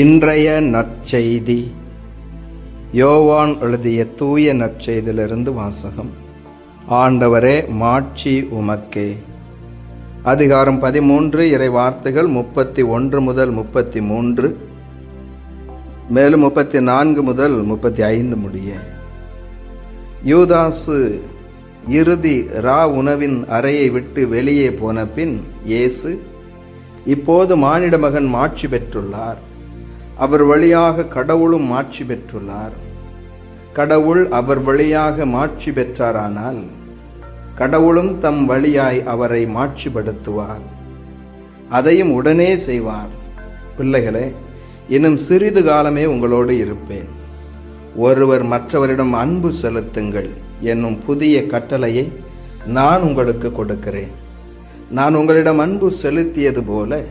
இன்றைய நற்செய்தி. யோவான் எழுதிய தூய நற்செய்தியிலிருந்து வாசகம். ஆண்டவரே மாட்சி உமக்கே. அதிகாரம் பதிமூன்று இறை வார்த்தைகள் முப்பத்தி ஒன்று முதல் முப்பத்தி மூன்று மேலும் முப்பத்தி நான்கு முதல் முப்பத்தி ஐந்து முடிய. யூதாசு இறுதி ரா உணவின் அறையை விட்டு வெளியே போன பின் இயேசு இப்போது மானிட மகன் மாட்சி பெற்றுள்ளார். அவர் வழியாக கடவுளும் மாட்சி பெற்றுள்ளார். கடவுள் அவர் வழியாக மாட்சி பெற்றாரானால் கடவுளும் தம் வழியாய் அவரை மாட்சிப்படுத்துவார். அதையும் உடனே செய்வார். பிள்ளைகளே இன்னும் சிறிது காலமே உங்களோடு இருப்பேன். ஒருவர் மற்றவரிடம் அன்பு செலுத்துங்கள் என்னும் புதிய கட்டளையை நான் உங்களுக்கு கொடுக்கிறேன். நான் உங்களிடம் அன்பு செலுத்தியது போல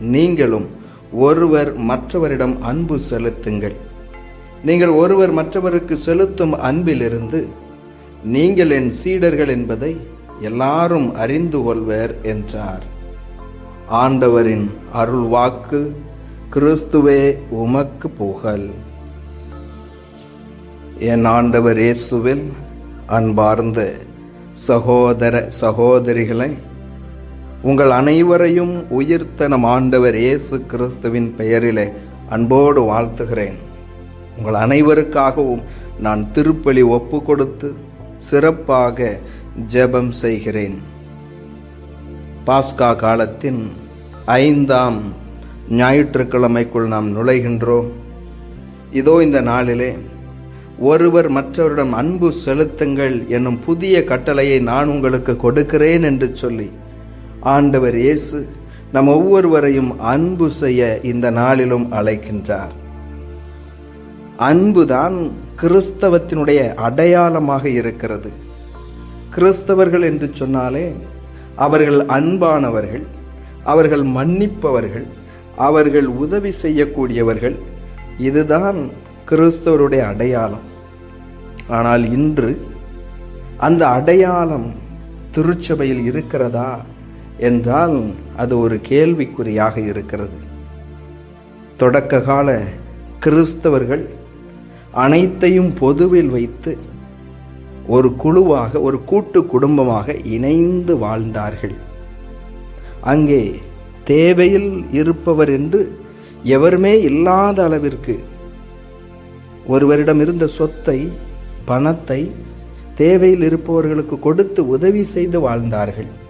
நீங்களும் ஒருவர் மற்றவரிடம் அன்பு செலுத்துங்கள். நீங்கள் ஒருவர் மற்றவருக்கு செலுத்தும் அன்பிலிருந்து நீங்கள் என் சீடர்கள் என்பதை எல்லாரும் அறிந்து கொள்வர் என்றார். ஆண்டவரின் அருள் வாக்கு கிறிஸ்துவே உமக்கு புகழ். என் ஆண்டவர் இயேசுவில் அன்பார்ந்த சகோதர சகோதரிகளை உங்கள் அனைவரையும் உயிர்த்த நம் ஆண்டவர் இயேசு கிறிஸ்துவின் பெயரிலே அன்போடு வாழ்த்துகிறேன். உங்கள் அனைவருக்காகவும் நான் திருப்பலி ஒப்பு கொடுத்து சிறப்பாக ஜெபம் செய்கிறேன். பாஸ்கா காலத்தின் ஐந்தாம் ஞாயிற்றுக்கிழமைக்குள் நாம் நுழைகின்றோம். இதோ இந்த நாளிலே ஒருவர் மற்றவரிடம் அன்பு செலுத்துங்கள் என்னும் புதிய கட்டளையை நான் உங்களுக்கு கொடுக்கிறேன் என்று சொல்லி ஆண்டவர் இயேசு நம் ஒவ்வொருவரையும் அன்பு செய்ய இந்த நாளிலும் அழைக்கின்றார். அன்புதான் கிறிஸ்தவத்தினுடைய அடையாளமாக இருக்கிறது. கிறிஸ்தவர்கள் என்று சொன்னாலே அவர்கள் அன்பானவர்கள் அவர்கள் மன்னிப்பவர்கள் அவர்கள் உதவி செய்யக்கூடியவர்கள். இதுதான் கிறிஸ்தவருடைய அடையாளம். ஆனால் இன்று அந்த அடையாளம் திருச்சபையில் இருக்கிறதா? என்றால் அது ஒரு கேள்விக்குறியாக இருக்கிறது. தொடக்க கால கிறிஸ்தவர்கள் அனைத்தையும் பொதுவில் வைத்து ஒரு குழுவாக ஒரு கூட்டு குடும்பமாக இணைந்து வாழ்ந்தார்கள். அங்கே தேவையில் இருப்பவர் என்று எவருமே இல்லாத அளவிற்கு ஒருவரிடம் இருந்த சொத்தை பணத்தை தேவையில் இருப்பவர்களுக்கு கொடுத்து உதவி செய்து வாழ்ந்தார்கள்.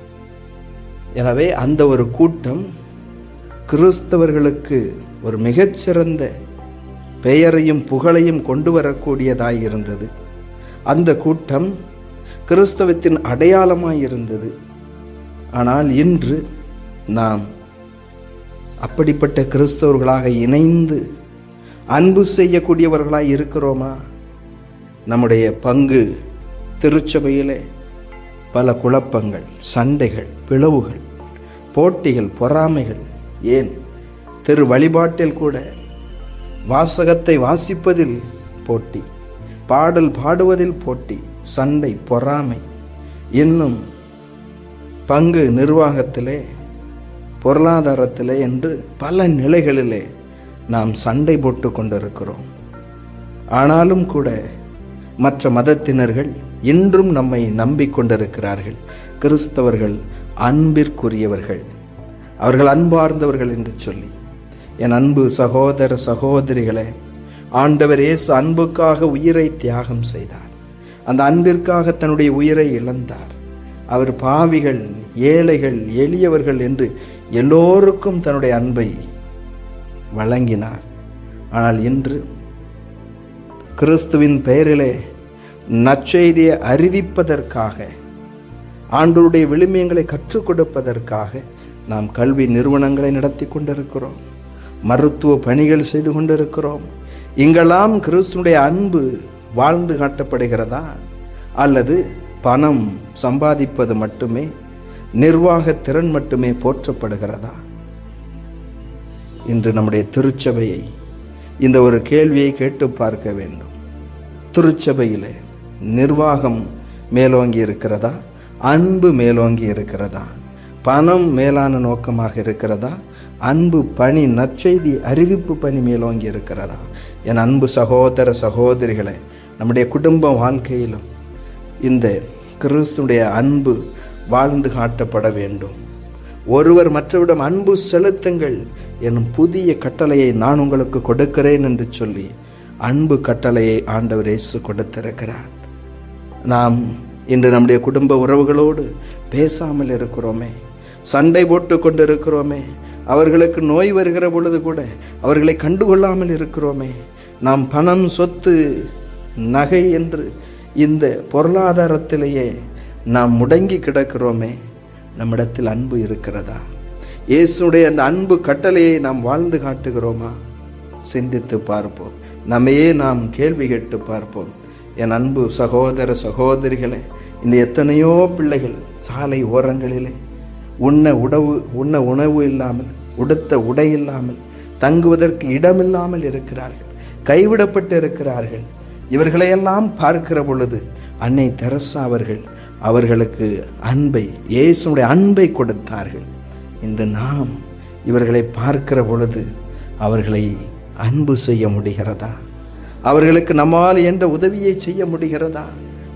எனவே அந்த ஒரு கூட்டம் கிறிஸ்தவர்களுக்கு ஒரு மிகச்சிறந்த பெயரையும் புகழையும் கொண்டு வரக்கூடியதாய் இருந்தது. அந்த கூட்டம் கிறிஸ்தவத்தின் அடையாளமாய் இருந்தது. ஆனால் இன்று நாம் அப்படிப்பட்ட கிறிஸ்தவர்களாக இணைந்து அன்பு செய்யக்கூடியவர்களாக இருக்கிறோமா? நம்முடைய பங்கு திருச்சபையிலே பல குழப்பங்கள் சண்டைகள் பிளவுகள் போட்டிகள் பொறாமைகள். ஏன்? திரு வழிபாட்டில் கூட வாசகத்தை வாசிப்பதில் போட்டி பாடல் பாடுவதில் போட்டி சண்டை பொறாமை. இன்னும் பங்கு நிர்வாகத்திலே பொருளாதாரத்திலே என்று பல நிலைகளிலே நாம் சண்டை போட்டு கொண்டிருக்கிறோம். ஆனாலும் கூட மற்ற மதத்தினர்கள் இன்றும் நம்மை நம்பிக்கொண்டிருக்கிறார்கள். கிறிஸ்தவர்கள் அன்பிற்குரியவர்கள். அவர்கள் அன்பார்ந்தவர்கள் என்று சொல்லி என் அன்பு சகோதர சகோதரிகளே ஆண்டவர் இயேசு அன்புக்காக உயிரை தியாகம் செய்தார். அந்த அன்பிற்காக தன்னுடைய உயிரை இழந்தார். அவர் பாவிகள் ஏழைகள் எளியவர்கள் என்று எல்லோருக்கும் தன்னுடைய அன்பை வழங்கினார். ஆனால் இன்று கிறிஸ்துவின் பெயரிலே நற்செய்தியை அறிவிப்பதற்காக ஆண்டோருடைய விளிமையங்களை கற்றுக் கொடுப்பதற்காக நாம் கல்வி நிறுவனங்களை நடத்தி கொண்டிருக்கிறோம். மருத்துவ பணிகள் செய்து கொண்டிருக்கிறோம். இங்கெல்லாம் கிறிஸ்துனுடைய அன்பு வாழ்ந்து காட்டப்படுகிறதா? அல்லது பணம் சம்பாதிப்பது மட்டுமே நிர்வாக திறன் மட்டுமே போற்றப்படுகிறதா? இன்று நம்முடைய திருச்சபையை இந்த ஒரு கேள்வியை கேட்டு பார்க்க வேண்டும். திருச்சபையிலே நிர்வாகம் மேலோங்கி இருக்கிறதா? அன்பு மேலோங்கி இருக்கிறதா? பணம் மேலான நோக்கமாக இருக்கிறதா? அன்பு பணி நற்செய்தி அறிவிப்பு பணி மேலோங்கி இருக்கிறதா? என் அன்பு சகோதர சகோதரிகளை நம்முடைய குடும்ப வாழ்க்கையிலும் இந்த கிறிஸ்துடைய அன்பு வாழ்ந்து காட்டப்பட வேண்டும். ஒருவர் மற்றவரிடம் அன்பு செலுத்துங்கள் எனும் புதிய கட்டளையை நான் உங்களுக்கு கொடுக்கிறேன் என்று சொல்லி அன்பு கட்டளையை ஆண்டவர் இயேசு கொடுத்திருக்கிறார். நாம் இன்று நம்முடைய குடும்ப உறவுகளோடு பேசாமல் இருக்கிறோமே சண்டை போட்டு கொண்டிருக்கிறோமே அவர்களுக்கு நோய் வருகிற பொழுது கூட அவர்களை கண்டுகொள்ளாமல் இருக்கிறோமே நாம் பணம் சொத்து நகை என்று இந்த பொருளாதாரத்திலேயே நாம் முடங்கி கிடக்கிறோமே நம்மிடத்தில் அன்பு இருக்கிறதா? இயேசுடைய அந்த அன்பு கட்டளையை நாம் வாழ்ந்து காட்டுகிறோமா? சிந்தித்து பார்ப்போம். நம்மையே நாம் கேள்வி கேட்டு பார்ப்போம். என் அன்பு சகோதர சகோதரிகளே இந்த எத்தனையோ பிள்ளைகள் சாலை ஓரங்களிலே உண்ண உணவு உண்ண உணவு இல்லாமல் உடுத்த உடை இல்லாமல் தங்குவதற்கு இடமில்லாமல் இருக்கிறார்கள் கைவிடப்பட்டு இருக்கிறார்கள். இவர்களையெல்லாம் பார்க்கிற பொழுது அன்னை தெரசா அவர்கள் அவர்களுக்கு அன்பை இயேசுடைய அன்பை கொடுத்தார்கள். இந்த நாம் இவர்களை பார்க்கிற பொழுது அவர்களை அன்பு செய்ய முடிகிறதா? அவர்களுக்கு நம்மால் என்ற உதவியை செய்ய முடிகிறதா?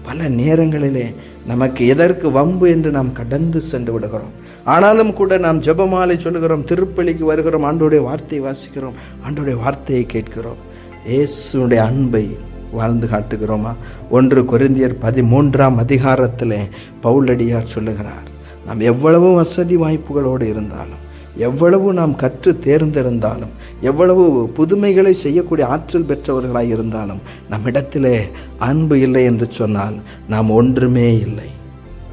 பல நேரங்களிலே நமக்கு எதற்கு வம்பு என்று நாம் கடந்து சென்று விடுகிறோம். ஆனாலும் கூட நாம் ஜெபமாலை சொல்லுகிறோம் திருப்பலிக்கு வருகிறோம் ஆண்டோடைய வார்த்தையை வாசிக்கிறோம் ஆண்டோடைய வார்த்தையை கேட்கிறோம். இயேசுடைய அன்பை வாழ்ந்து காட்டுகிறோமா? ஒன்று கொரிந்தியர் பதிமூன்றாம் அதிகாரத்தில் பவுலடியார் சொல்லுகிறார் நாம் எவ்வளவு வசதி வாய்ப்புகளோடு இருந்தாலும் எவ்வளவு நாம் கற்று தேர்ந்திருந்தாலும் எவ்வளவு புதுமைகளை செய்யக்கூடிய ஆற்றல் பெற்றவர்களாக இருந்தாலும் நம்மிடத்திலே அன்பு இல்லை என்று சொன்னால் நாம் ஒன்றுமே இல்லை.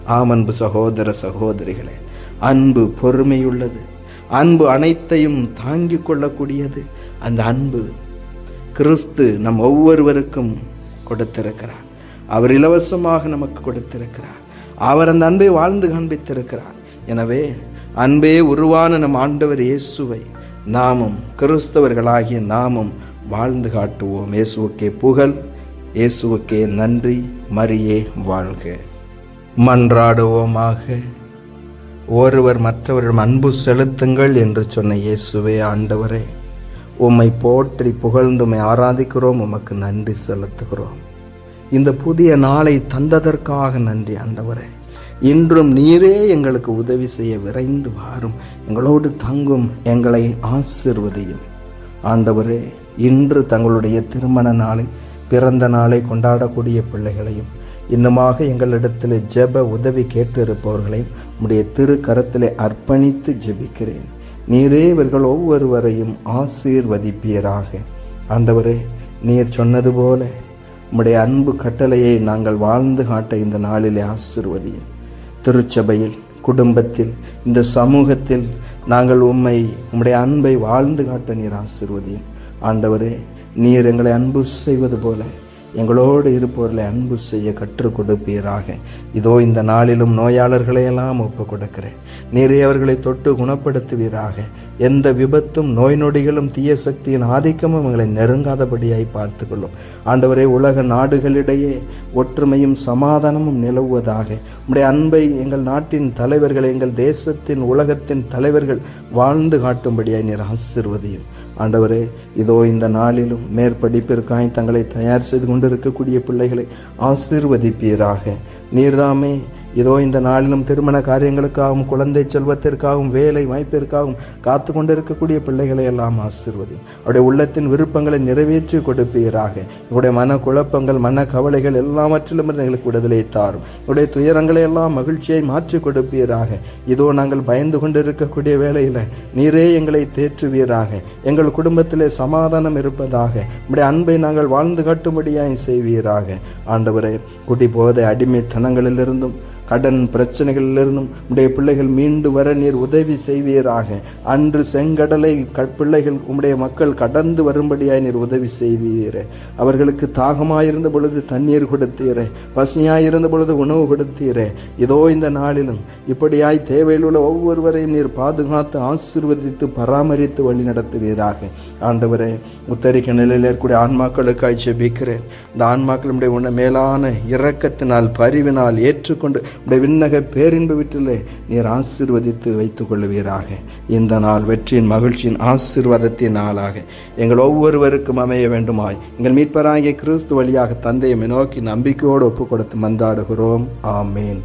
ஆம் அன்பு சகோதர சகோதரிகளே அன்பு பொறுமையுள்ளது. அன்பு அனைத்தையும் தாங்கிக் கொள்ளக்கூடியது அந்த அன்பு. கிறிஸ்து நம் ஒவ்வொருவருக்கும் கொடுத்திருக்கிறார். அவர் இலவசமாக நமக்கு கொடுத்திருக்கிறார். அவர் அந்த அன்பை வாழ்ந்து காண்பித்திருக்கிறார். எனவே அன்பே உருவான நம் ஆண்டவர் இயேசுவை நாமும் கிறிஸ்தவர்களாகிய நாமும் வாழ்ந்து காட்டுவோம். இயேசுவுக்கே புகழ் இயேசுவுக்கே நன்றி மரியே வாழ்க. மன்றாடுவோமாக. ஒருவர் மற்றவரிடம் அன்பு செலுத்துங்கள் என்று சொன்ன இயேசுவே ஆண்டவரே உம்மை போற்றி புகழ்ந்துமை ஆராதிக்கிறோம் உமக்கு நன்றி செலுத்துகிறோம். இந்த புதிய நாளை தந்ததற்காக நன்றி ஆண்டவரே. இன்றும் நீரே எங்களுக்கு உதவி செய்ய விரைந்து வாரும். எங்களோடு தங்கும் எங்களை ஆசிர்வதியும். ஆண்டவரே இன்று தங்களுடைய திருமண நாளை பிறந்த நாளை கொண்டாடக்கூடிய பிள்ளைகளையும் இன்னுமாக எங்களிடத்தில் ஜெப உதவி கேட்டு இருப்பவர்களையும் உம்முடைய திரு கரத்திலே அர்ப்பணித்து ஜெபிக்கிறேன். நீரே இவர்கள் ஒவ்வொருவரையும் ஆசீர்வதிப்பீராக. ஆண்டவரே நீர் சொன்னது போல உம்முடைய அன்பு கட்டளையை நாங்கள் வாழ்ந்து காட்ட இந்த நாளிலே ஆசிர்வதியும். திருச்சபையில் குடும்பத்தில் இந்த சமூகத்தில் நாங்கள் உம்மை உம்முடைய அன்பை வாழ்ந்து காட்ட நீர் ஆசிர்வதியும். ஆண்டவரே நீர் எங்களை அன்பு செய்வது போல எங்களோடு இருப்பவர்களை அன்பு செய்ய கற்றுக் கொடுப்பீராக. இதோ இந்த நாளிலும் நோயாளர்களையெல்லாம் ஒப்பு கொடுக்கிறேன். நீரே அவர்களை தொட்டு குணப்படுத்துவீராக. எந்த விபத்தும் நோய் நொடிகளும் தீய சக்தியின் ஆதிக்கமும் எங்களை நெருங்காதபடியாய் பார்த்துக்கொள்ளும். ஆண்டவரே உலக நாடுகளிடையே ஒற்றுமையும் சமாதானமும் நிலவுவதாக. உடைய அன்பை எங்கள் நாட்டின் தலைவர்கள் எங்கள் தேசத்தின் உலகத்தின் தலைவர்கள் வாழ்ந்து காட்டும்படியாய் நீர் ஆசிர்வதியும். ஆண்டவரே இதோ இந்த நாளிலும் மேற்படிப்பிற்காய் தங்களை தயார் செய்து கொண்டிருக்கக்கூடிய பிள்ளைகளை ஆசிர்வதிப்பீராக. நீர்தாமே. இதோ இந்த நாளிலும் திருமண காரியங்களுக்காகவும் குழந்தை செல்வத்திற்காகவும் வேலை வாய்ப்பிற்காகவும் காத்து கொண்டிருக்கக்கூடிய பிள்ளைகளை எல்லாம் ஆசிர்வதி அவருடைய உள்ளத்தின் விருப்பங்களை நிறைவேற்றி கொடுப்பீராக. இவருடைய மன குழப்பங்கள் மன கவலைகள் எல்லாவற்றிலும் இருந்து எங்களுக்கு விடுதலை தாரும். இவருடைய துயரங்களை எல்லாம் மகிழ்ச்சியை மாற்றி கொடுப்பீராக. இதோ நாங்கள் பயந்து கொண்டிருக்கக்கூடிய வேலையில் நீரே எங்களை தேற்றுவீராக. எங்கள் குடும்பத்திலே சமாதானம் இருப்பதாக உடைய அன்பை நாங்கள் வாழ்ந்து காட்டும்படியாய் செய்வீராக. ஆண்டவரை குட்டி போவதை போதை அடிமைத்தனங்களிலிருந்தும் கடன் பிரச்சனைகளிலிருந்தும் உடைய பிள்ளைகள் மீண்டு வர நீர் உதவி செய்வீராக. அன்று செங்கடலை பிள்ளைகள் உம்முடைய மக்கள் கடந்து வரும்படியாய் நீர் உதவி செய்வீரே. அவர்களுக்கு தாகமாயிருந்த பொழுது தண்ணீர் கொடுத்தீரே. பசியாயிருந்த பொழுது உணவு கொடுத்தீரே. இதோ இந்த நாளிலும் இப்படியாய் தேவையில் உள்ள ஒவ்வொருவரையும் நீர் பாதுகாத்து ஆசீர்வதித்து பராமரித்து வழி நடத்துவீராக. ஆண்டவரே உத்தரிக்க நிலையில் இருக்கக்கூடிய ஆன்மாக்களுக்காய் ஜெபிக்கிறேன். இந்த ஆன்மாக்களுடைய உன்ன மேலான இரக்கத்தினால் பரிவினால் ஏற்றுக்கொண்டு உடைய விண்ணக பேரின்பு வீட்டிலே நீர் ஆசிர்வதித்து வைத்துக் கொள்வீராக இந்த நாள் வெற்றியின் மகிழ்ச்சியின் ஆசிர்வாதத்தின் நாளாக. எங்கள் ஒவ்வொருவருக்கும் அமைய வேண்டுமாய். எங்கள் மீட்பராகிய கிறிஸ்து வழியாக தந்தையை நோக்கி நம்பிக்கையோடு ஒப்பு கொடுத்து மன்றாடுகிறோம். ஆமேன்.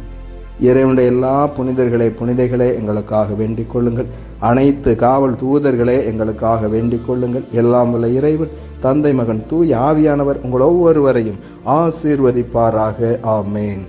இறைவனுடைய எல்லா புனிதர்களே புனிதைகளே எங்களுக்காக வேண்டிக் கொள்ளுங்கள். அனைத்து காவல் தூதர்களே எங்களுக்காக வேண்டிக் கொள்ளுங்கள். எல்லாம் உள்ள இறைவன் தந்தை மகன் தூய் ஆவியானவர் உங்கள் ஒவ்வொருவரையும் ஆசீர்வதிப்பாராக. ஆமேன்.